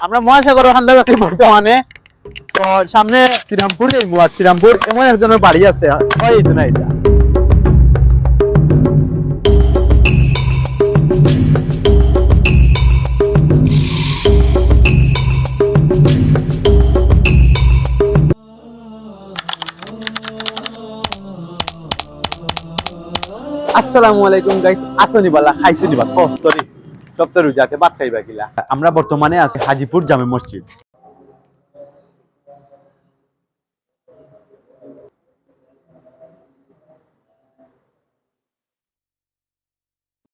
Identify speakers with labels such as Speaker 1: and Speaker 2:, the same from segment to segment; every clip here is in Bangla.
Speaker 1: আমরা মহাসাগর ওখান থেকে একটি বর্তমানে তো সামনে শ্রীরামপুর যাইবো আর শ্রীরামপুর এমন একজনের বাড়ি আছে, হয় না এটা আসসালামু আলাইকুম গাইস আসনি বালা খাইছো দিবা ও সরি সপ্তাহ রোজাতে ভাত খাইবা কিলা আমরা বর্তমানে আছি হাজিপুর জামে মসজিদ।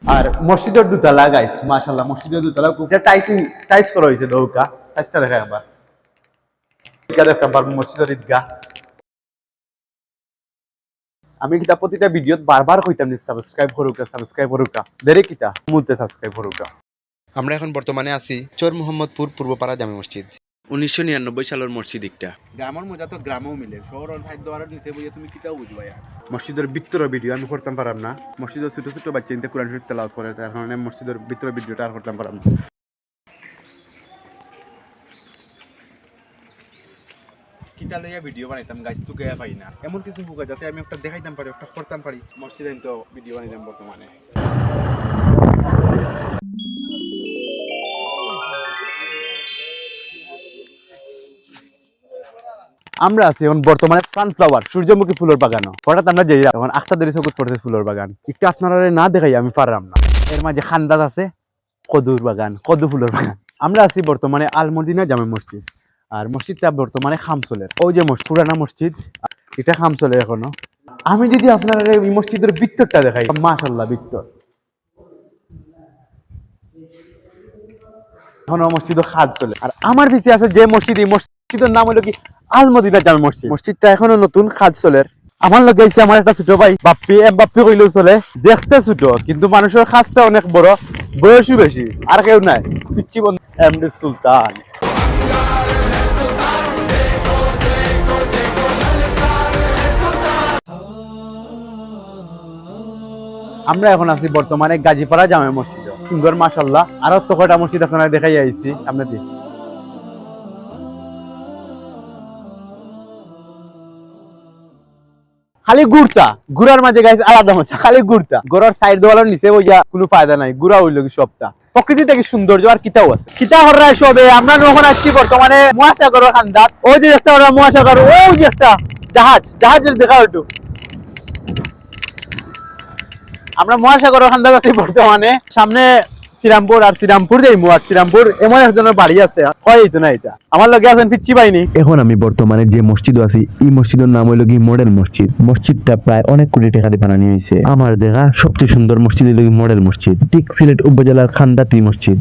Speaker 1: আর মসজিদের দুতলা গাইস মাশাআল্লাহ, মসজিদের দুতলা খুব টাইসিং টাইস করা হয়েছে নৌকা। টাইসটা দেখা একবার দেখতাম পারব মসজিদের ঈদগাহ। আমি কিতা প্রতিটা ভিডিওত বারবার কইতাম নি সাবস্ক্রাইব করুকা সাবস্ক্রাইব করুকা দেরে কিতা? মুতে সাবস্ক্রাইব করুকা
Speaker 2: আমরা এখন বর্তমানে আছি চর মোহাম্মদপুর পূর্বপাড়া জামে মসজিদ।
Speaker 1: উনিশশো নিরানব্বই সালের মসজিদ একটা। গ্রামের মজা তো গ্রামেও মিলে। শহর খাদ্য আর নিচে বুঝে তুমি কিতাও বুঝবা মসজিদের ভিতরের ভিডিও আমি করতাম পারাম না। মসজিদের ছোট ছোট বাচ্চা ইনতে কোরআন শরীফ তেলাওয়াত করে তার কারণে মসজিদের ভিতরের ভিডিওটা আর করতাম পারাম না। কিতা লইয়া ভিডিও বানাইতাম গাছ তো গেয়া পাই না। এমন কিছু হুকা যাতে আমি একটা দেখাইতাম পারি একটা করতাম পারি। মসজিদে তো ভিডিও বানাইতাম বর্তমানে। আমরা আছি এখন বর্তমানে সানফ্লাওয়ার সূর্যমুখী ফুলের বাগানও। হঠাৎ আমরা যাই এখন আখতাদের চকুত পড়ছে ফুলের বাগান। একটু আপনারা না দেখাই আমি পারলাম না। এর মাঝে খান্দাত আছে কদুর বাগান কদু ফুলের বাগান। আমরা আছি বর্তমানে আলমদিনা জামে মসজিদ। আর মসজিদটা বর্তমানে খামসলের ওই যে পুরানা মসজিদ, এটা খামসলের এখনও। আমি যদি আপনারা এই মসজিদের ভিতরটা দেখাই মাশাল্লাহ মসজিদ খাদ চলে আর আমার পিছিয়ে আছে যে মসজিদ মসজিদের নাম হলো কি? আলমদিনা জামে মসজিদ। মসজিদটা এখনও নতুন খাদ আমার লগে আইছে আমার একটা ছোট ভাই, বাপ্পি এম বাপ্পি কইলেও চলে। দেখতে ছোট, কিন্তু মানুষের খাসটা অনেক বড়, বয়সও বেশি, আর কেউ নাই। পিচ্ছি বন্ধু এমডি সুলতান। আমরা এখন আছি বর্তমানে গাজীপাড়া জামে মসজিদ। সুন্দর মাসাল্লাহ আরও তো কয়টা মসজিদ আপনারা দেখাই আইছি দিয়ে খালি গুড়তা গুড়ার মাঝে গাইছে আলাদা মজা, খালি গুড়তা গোড়ার সাইড দেওয়ালার নিচে ওই কোনো ফায়দা নাই, গুড়া হইল কি সবটা। প্রকৃতি থেকে সৌন্দর্য আর কিতাও আছে। কিতা হররা সবে, আমরা যখন আছি বর্তমানে মহাসাগর খান্দাত ওই যে দেখতে পারা মহাসাগর, ওই যে একটা জাহাজ, জাহাজের দেখা একটু আমরা মহাসাগর খান্দাত আছি বর্তমানে। সামনে শ্রীরামপুর আর শ্রীরামপুর যাইমু, আর শ্রীরামপুর এমন একজনের বাড়ি আছে, হয় তো না এটা আমার লগে আছেন পিচ্ছি পাইনি
Speaker 3: এখন আমি বর্তমানে যে মসজিদ আছি, এই মসজিদের নাম হইল কি মডেল মসজিদ। মসজিদটা প্রায় অনেক কোটি টাকা দিয়ে বানানো হয়েছে। আমার দেখা সবচেয়ে সুন্দর মসজিদ হইল কি মডেল মসজিদ। ঠিক সিলেট উপজেলার খান্দাতি মসজিদ।